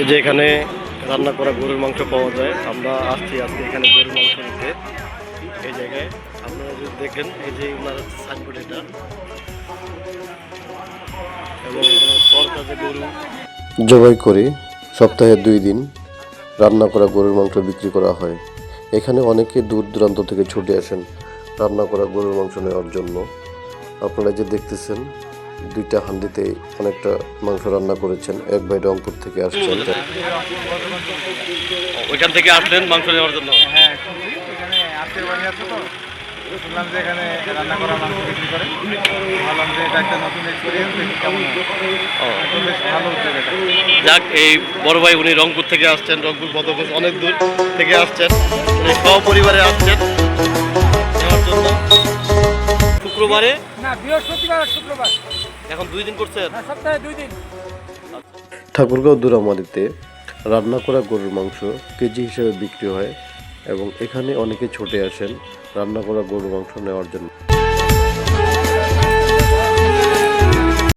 এই যে এখানে রান্না করা গরুর মাংস পাওয়া যায়, আমরা আসছি আজকে এখানে গরুর মাংস নিতে। এই জায়গায় আপনারা যদি দেখেন, এই যে ওনার সাইনবোর্ড এটা। এবং তরকাজে গরু। জবাই করে, সপ্তাহে দুই দিন রান্না করা গরুর মাংস বিক্রি করা হয়। এখানে অনেকে দূর দূরান্ত থেকে ছুটে আসেন রান্না করা গরুর মাংস নেওয়ার জন্য। আপনারা যে দেখতেছেন দুইটা হান্ডিতে অনেকটা মাংস রান্না করেছেন এক ভাই রংপুর থেকে আসছেন। ওইখান থেকে আসলেন মাংস নেওয়ার জন্য? হ্যাঁ আত্মীয় বাড়ি আছে তো। শুনলাম যে এখানে রান্না করা মাংস বিক্রি করে। ভাবলাম যে এটা একটা নতুন এক্সপিরিয়েন্স কেমন। ও, তো বেশ ভালো উদ্যোগ এটা। যাক এই বড় ভাই উনি রংপুর থেকে আসছেন রংপুর বদরগঞ্জ অনেক দূর থেকে আসছেন। উনি সপরিবারে আসছেন নেওয়ার জন্য। শুক্রবারে? না বৃহস্পতিবার শুক্রবার। এখন দুই দিন করছেন সপ্তাহে দুই দিন। ঠাকুরগাঁও দুরামারিতে রান্না করা গরুর মাংস কেজি হিসেবে বিক্রি হয় এবং এখানে অনেকে ছুটে আসেন রান্না করা গরুর মাংস নেওয়ার জন্য।